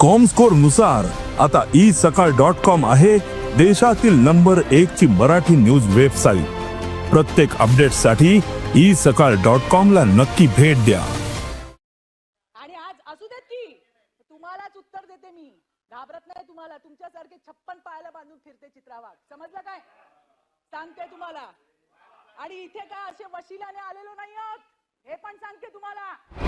कॉमस्कोरनुसार आता ई सकाळ dot com आहे देशातील नंबर एक ची मराठी न्यूज वेबसाईट प्रत्येक अपडेटसाठी ई सकाळ डॉट कॉम ला नक्की भेट द्या. आणि आज असू देत की तुम्हालाच उत्तर देते मी. घाबरत नाही तुम्हाला तुमच्यासारखे छप्पन पायाला बांधून फिरते चित्रावाग समजलं काय? सांगते तुम्हाला. आणि इथे काय असे वशिलाने आलेलो नाही आहोत हे पण सांगते तुम्हाला.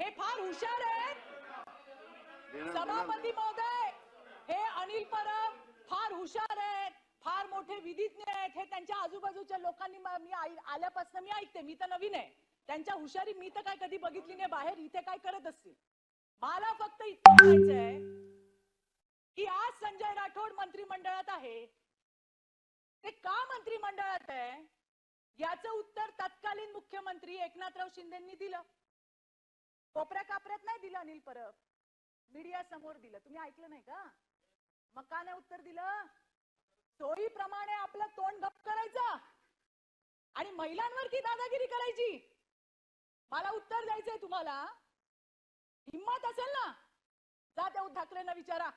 हे फार हुशार आहेत. सभापती महोदय हे अनिल परब फार हुशार आहेत फार मोठे विधिज्ञ आहेत. हे त्यांच्या आजूबाजूच्या लोकांनी मी आल्यापासून मी ऐकते मी तर नवीन आहे. त्यांच्या हुशारी मी तर काय कधी बघितली नाही बाहेर इथे काय करत असतील? मला फक्त इतकं म्हणायचंय की आज संजय राठोड मंत्रिमंडळात आहे. ते का मंत्रिमंडळात आहे? याचं उत्तर तत्कालीन मुख्यमंत्री एकनाथराव शिंदेनी दिलं. कोपऱ्या कापऱ्यात नाही दिलं अनिल परब. मीडिया समोर दिलं. तुम्ही ऐकलं नाही का? मग का नाही उत्तर दिलं. सोयीप्रमाणे आपलं तोंड गप करायचं. आणि महिलांवरती दादागिरी करायची. मला उत्तर द्यायचंय तुम्हाला. हिम्मत असेल ना? जा त्या ठाकरेंना विचारा.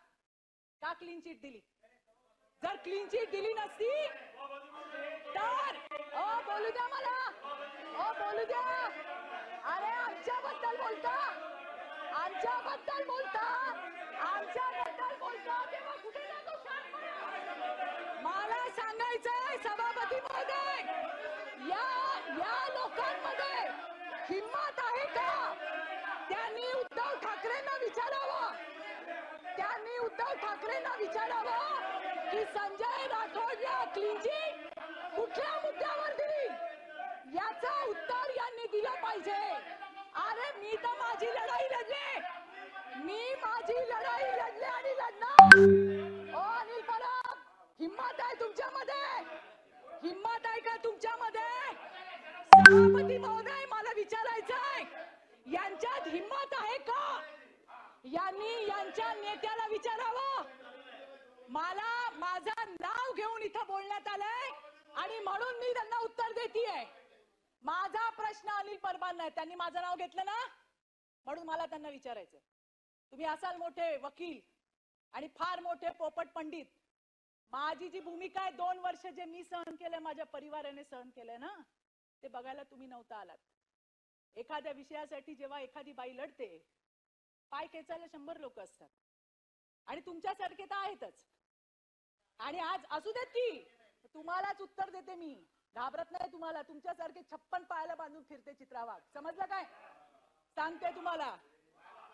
का क्लीन चिट दिली? जर क्लीन चिट दिली नसती तर ओ बोलू द्या मला. ओ बोलू द्या. अरे आमच्याबद्दल बोलता. आमच्याबद्दल बोलता. आमच्याबद्दल बोलता. तेव्हा कुठे जातो मला सांगायचंय सभापती महोदय. या या लोकांमध्ये हिंमत आहे का? त्यांनी उद्धव ठाकरेंना विचारावं. त्यांनी उद्धव ठाकरेंना विचारावं की संजय राठोडला या चिट कुठल्या मुद्द्यावर दिली याचं उत्तर यांनी पाहिजे. अरे मी तर माझी लढाई लढले. मी माझी लढाई लढले आणि लढणार. ओ अनिल परब हिम्मत आहे तुमच्यामध्ये. हिंमत आहे का तुमच्यामध्ये? सभापती महोदय मला विचारायचंय यांच्यात हिम्मत आहे का? यांनी यांच्या नेत्याला विचारावं. मला माझं नाव घेऊन इथं बोलण्यात आलंय आणि म्हणून मी त्यांना उत्तर देतीये. माझा प्रश्न अनिल परबांना आहे त्यांनी माझं नाव घेतलं ना? म्हणून मला त्यांना विचारायचं तुम्ही असाल मोठे वकील आणि फार मोठे पोपट पंडित. माझी जी भूमिका आहे दोन वर्ष जे मी सहन केलंय माझ्या परिवाराने सहन केलंय ना ते बघायला तुम्ही नव्हता आलात. एखाद्या विषयासाठी जेव्हा एखादी बाई लढते पाय खेचायला शंभर लोक असतात. आणि तुमच्यासारखे तर आहेतच. आणि आज असू देत की तुम्हालाच उत्तर देते मी. घाबरत नाही तुम्हाला? तुमच्यासारखे छप्पन पायाला बांधून फिरते चित्रावाग समजलं काय? सांगते तुम्हाला.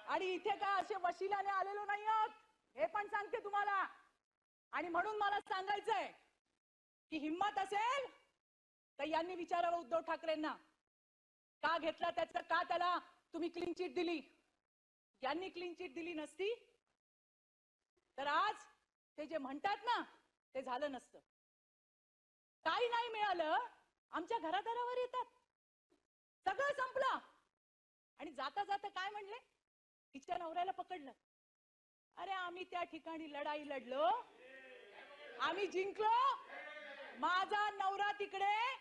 आणि इथे काय असे वशिलाने आलेलो नाही आहोत हे पण सांगते तुम्हाला. आणि म्हणून मला सांगायचंय की हिम्मत असेल तर यांनी विचारावं उद्धव ठाकरेंना. का घेतला त्याचं? का त्याला तुम्ही क्लीन चिट दिली? यांनी क्लीन चिट दिली नसती तर आज ते जे म्हणतात ना ते झालं नसतं. काही नाही मिळालं आमच्या घरादारावर येतात. सगळं संपलं. आणि जाता जाता काय म्हणले? तिच्या नवऱ्याला पकडलं. अरे आम्ही त्या ठिकाणी लढाई लढलो. आम्ही जिंकलो. माझा नवरा तिकडे.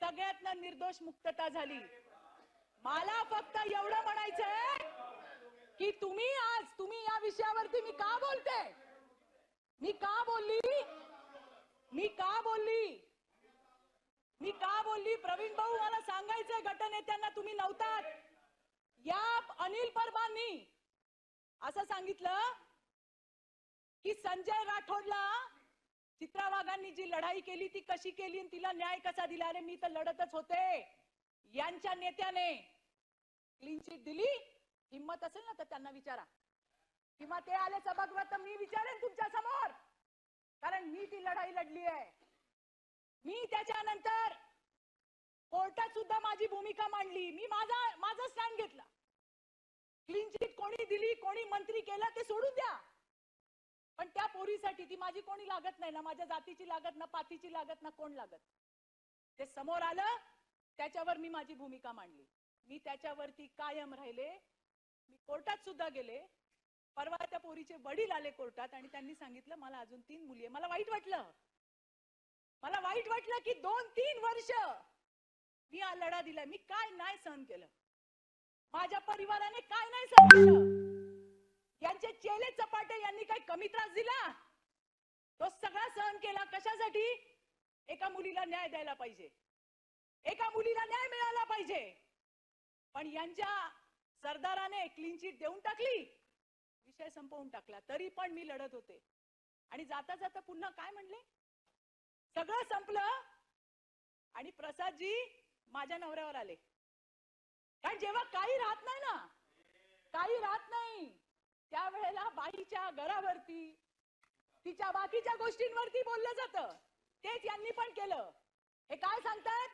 सगळ्यातनं निर्दोष मुक्तता झाली. मला फक्त एवढं म्हणायचंय की तुम्ही आज तुम्ही या विषयावरती मी का बोलते? मी का बोलली? मी का बोलली? मी का बोलली? प्रवीण भाऊ मला सांगायचंय गटनेत्यांना तुम्ही नव्हतात. या अनिल परबांनी असं सांगितलं की संजय राठोडला चित्रा वाघांनी जी लढाई केली ती कशी केली आणि तिला न्याय कसा दिला? अरे मी तर लढतच होते. यांच्या नेत्याने क्लीन चिट दिली. हिम्मत असेल ना तर त्यांना विचारा. किंवा ते आले सभागृहात तर मी तुमच्यासमोर कारण मी ती लढाई लढली आहे. मी त्याच्यानंतर कोर्टात सुद्धा माझी भूमिका मांडली. मी माझा माझा स्टँड घेतला. क्लीन चिट कोणी दिली कोणी मंत्री केला ते सोडून द्या. पण त्या पोरीसाठी ती माझी कोणी लागत नाही ना माझ्या जातीची लागत ना पातीची लागत ना कोण लागत. ते समोर आलं त्याच्यावर मी माझी भूमिका मांडली. मी त्याच्यावरती कायम राहिले. मी कोर्टात सुद्धा गेले. परवा त्या पोरीचे वडील आले कोर्टात आणि त्यांनी सांगितलं मला अजून तीन मुली आहे मला वाईट वाटलं. मला वाईट वाटलं की दोन तीन वर्ष मी हा लढा दिला मी काय नाही सहन केलं. माझ्या परिवाराने काय नाही सहन केलं. यांचे चेले चपाटे यांनी काय कमी त्रास दिला? तो सगळा सहन केला कशासाठी? एका मुलीला न्याय द्यायला पाहिजे. एका मुलीला न्याय मिळाला पाहिजे. पण यांच्या सरदाराने क्लीन चिट देऊन टाकली. विषय संपवून टाकला. तरी पण मी लढत होते. आणि जाता जाता पुन्हा काय म्हणले? सगळं संपलं आणि प्रसादजी माझ्या नवऱ्यावर आले. कारण जेव्हा काही राहत नाही ना काही राहत नाही त्यावेळेला बाईच्या घरावरती तिच्या बाकीच्या गोष्टींवरती बोललं जातं. तेच यांनी पण केलं. हे काय सांगतात?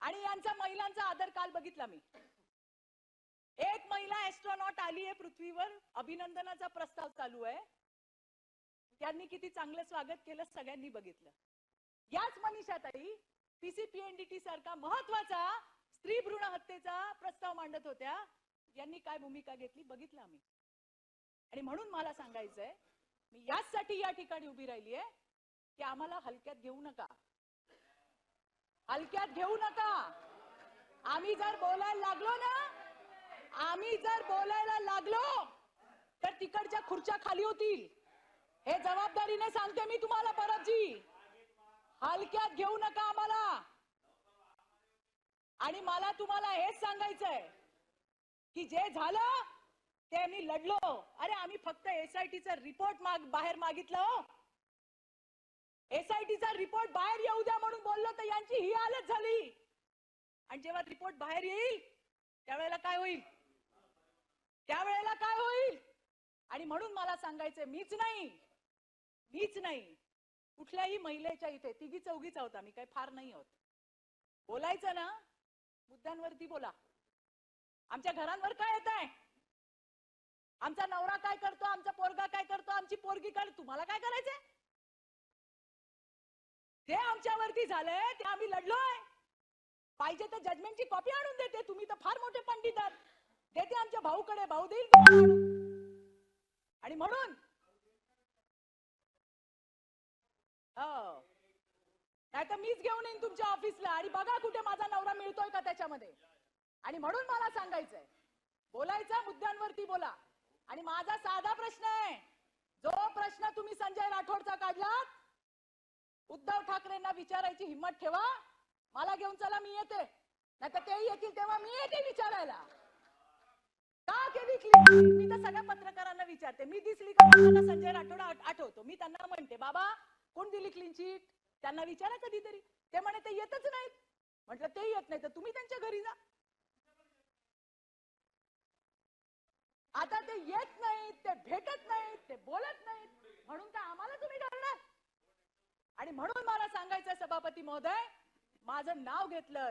आणि यांचा महिलांचा आदर काल बघितला मी. एक महिला एस्ट्रॉनॉट आली आहे पृथ्वीवर. अभिनंदनाचा प्रस्ताव चालू आहे. त्यांनी किती चांगलं स्वागत केलं सगळ्यांनी बघितलं. याच मनीषाताई पीसीपीएनडीटी सारखा महत्त्वाचा स्त्री भ्रूण हत्येचा प्रस्ताव मांडत होत्या. यांनी काय भूमिका घेतली बघितलं आम्ही. आणि म्हणून मला सांगायचंय मी याचसाठी या ठिकाणी उभी राहिली आहे की आम्हाला हलक्यात घेऊ नका. हलक्यात घेऊ नका. आम्ही जर बोलायला लागलो ना आम्ही जर बोलायला लागलो तर तिकडच्या खुर्च्या खाली होतील. हे जबाबदारीने सांगते मी तुम्हाला परतजी. हलक्यात घेऊ नका आम्हाला. आणि मला तुम्हाला हेच सांगायचंय की जे झालं ते मी लढलो. अरे आम्ही फक्त एसआयटीचा रिपोर्ट माग बाहेर मागितलं हो. एसआयटीचा रिपोर्ट बाहेर येऊ द्या म्हणून बोललो तर यांची ही हालत झाली. आणि जेव्हा रिपोर्ट बाहेर येईल त्यावेळेला काय होईल? त्यावेळेला काय होईल? आणि म्हणून मला सांगायचंय मीच नाही. मीच नाही. कुठल्याही महिलेच्या इथे तिघी चौघीच आहोत आम्ही काही फार नाही आहोत. बोलायचं ना मुद्द्यांवरती बोला. आमच्या घरांवर काय येत आहे? आमचा नवरा काय करतो आमचा पोरगा काय करतो आमची पोरगी काय तुम्हाला काय करायचंय? हे आमच्यावरती झालंय ते आम्ही लढलोय. पाहिजे तर जजमेंटची कॉपी आणून देते तुम्ही तर फार मोठे पंडित आहात. देते आमच्या भाऊकडे भाऊ देईल आणि म्हणून? हो. नाही तर मीच घेऊन येईन तुमच्या ऑफिसला आणि बघा कुठे माझा नवरा मिळतोय का त्याच्यामध्ये. आणि म्हणून मला सांगायचंय. बोलायचं मुद्द्यांवरती बोला. आणि माझा साधा प्रश्न आहे. जो प्रश्न तुम्ही संजय राठोडचा काढलात उद्धव ठाकरेंना विचारायची हिंमत ठेवा. मला घेऊन चला मी येते. नाही तर तेही येतील तेव्हा मी येते विचारायला. का केली क्लीन मी तर सगळ्या पत्रकारांना विचारते. मी दिसली का मला संजय राठोड आठवतो. मी त्यांना म्हणते बाबा कोण दिली क्लीन चीट त्यांना विचारा कधीतरी. ते म्हणे ते येतच नाहीत. म्हटलं ते येत नाही तर तुम्ही त्यांच्या घरी जा. आता ते येत नाहीत ते भेटत नाहीत ते बोलत नाहीत. म्हणून तर आम्हाला तुम्ही घालणार. आणि म्हणून मला सांगायचं सभापती महोदय माझं नाव घेतलं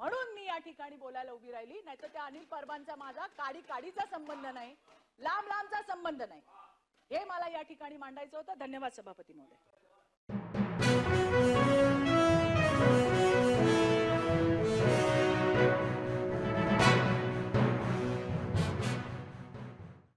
म्हणून मी या ठिकाणी बोलायला उभी राहिली. नाहीतर त्या अनिल परबांचा माझा काडी काडीचा संबंध नाही लांब लांबचा संबंध नाही. हे मला या ठिकाणी मांडायचं होतं. धन्यवाद सभापती महोदय.